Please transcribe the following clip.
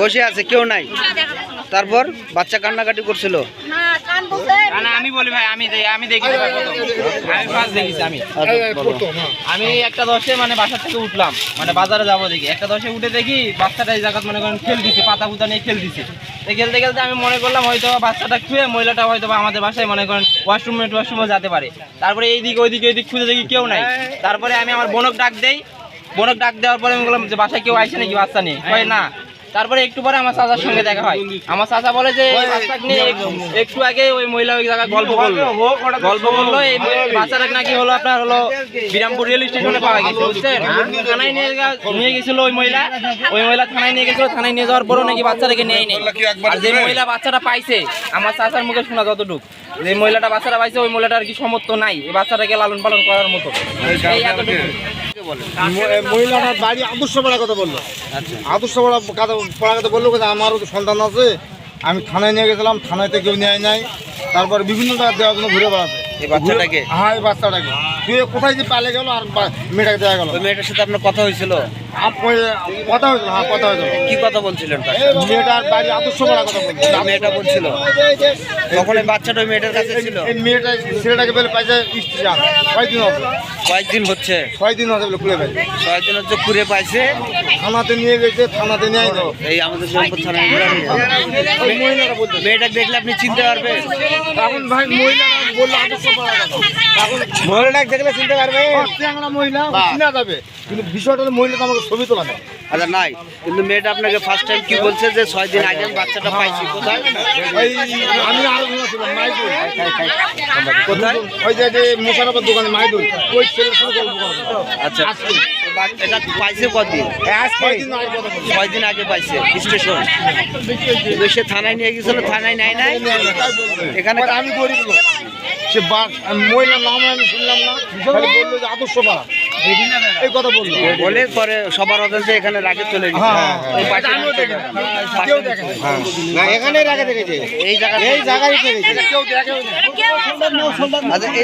বসে আছে কেউ নাই। তারপর বাচ্চা কান্নাকাটি করছিল। না আমি বলি ভাই আমি আমি দেখি আমি ফার্স্ট দেখেছি আমি। আমি একটা দশে মানে বাসা থেকে উঠলাম মানে বাজারে যাব দেখি। একটা দশে উঠে দেখি বাচ্চাটা এই জায়গা মনে করেন খেল দিছে পাতা পুতা নিয়ে খেল দিছে খেলতে খেলতে আমি মনে করলাম হয়তো বাচ্চাটা খুঁয়ে মহিলাটা হয়তো আমাদের বাসায় মনে করেন ওয়াশরুমে ওয়াশরুমে যেতে পারে। তারপরে এইদিকে ওইদিকে ওইদিক খুঁজে দেখি কেউ নাই। তারপরে আমি আমার বোনক ডাক দেই। বোনক ডাক দেওয়ার পরে আমি বললাম যে বাসায় কেউ আসে নাকি বাচ্চা নিয়ে? কয় না। তারপরে একটু পরে আমার চাচার সঙ্গে দেখা হয়। আমার চাচা বলে যে একটু আগে ওই মহিলা ওই জায়গায় গল্প করল গল্প করল এই বাচ্চাটা নাকি হলো আপনার হলো বিরামপুর রেল স্টেশনে পাওয়া গেছে বুঝছেন? থানায় নিয়ে নিয়ে গেছিল ওই মহিলা। ওই মহিলা থানায় নিয়ে গেছিল থানায় নিয়ে যাওয়ার পরও নাকি বাচ্চাটাকে নেয় নেই আর যে মহিলা বাচ্চাটা পাইছে আমার চাচার মুখে শোনা যতটুক যে মহিলাটা বাচ্চাটা পাইছে ওই মহিলাটার কি সমর্থ নাই এই বাচ্চাটাকে লালন পালন করার মতো। এই এতটুকু। মহিলাটার বাড়ি আদর্শ পাড়ার কথা বলল। আচ্ছা। আদর্শ পড়া কথা পড়ার কথা বলল আমারও তো সন্তান আছে। আমি থানায় নিয়ে গেছিলাম থানায় থেকে কেউ নেয় নাই। তারপর বিভিন্ন জায়গায় দেওয়ার জন্য ঘুরে বেড়াতে এই বাচ্চাটাকে? হ্যাঁ এই বাচ্চাটাকে। তুই কোথায় যে পালে গেল আর মেয়েটাকে দেওয়া গেল ওই মেয়েটার সাথে আপনার কথা হয়েছিল? কথা হয়েছিল হ্যাঁ কথা হয়েছিল। কি কথা বলছিলেন তার মেয়েটার বাড়ি আদর্শ পাড়ার কথা বলছিল। মেয়েটা বলছিল? তখন এই বাচ্চাটা ওই মেয়েটার কাছে ছিল? মেয়েটা ছেলেটাকে বলে পাইছে কয়দিন হবে? কয়েকদিন হচ্ছে। কয়েকদিন হবে বলে খুলে পাইছে ছয়দিন হচ্ছে ঘুরে পাইছে। থানাতে নিয়ে গেছে থানাতে নিয়ে গেল এই আমাদের থানায় মেয়েটা দেখলে আপনি চিনতে পারবেন। এখন ভাই মহিলারা মহিলাটা দেখলে চিনতে চ্যাংড়া মহিলা চিনা যাবে? কিন্তু বিষয়টা হলো মহিলা তো আমাকে ছবি তোলা নেই আচ্ছা নাই। কিন্তু মেয়েটা আপনাকে ফার্স্ট টাইম কি বলছে যে ছয় দিন আগে বাচ্চাটা পাইছি কোথায়? আমি আরও কোথায়? ওই যে মোশারফের দোকানে মাইদুল। ওই ছেলের সাথে গল্প আচ্ছা। এটা পাইছে কদিন কয়দিন আগে ছয় দিন আগে পাইছে স্টেশন। সে থানায় নিয়ে গেছিল থানায় নাই? নাই এখানে আমি গরিব লোক। সে বা- মহিলার নাম আমি শুনলাম না। খালি বলল যে আদর্শ পাড়া এই কথা বলল। বলে পরে সবার অজান্তে এখানে রাখে চলে এখানে হ্যাঁ, হ্যাঁ। ওই পাশে আমিও নিচে দেখেছি। পাশে কেউ নিচে। দেখেনি। না এখানেই রাখা দেখেছে। এই জায়গা এই জায়গায় দেখেছে।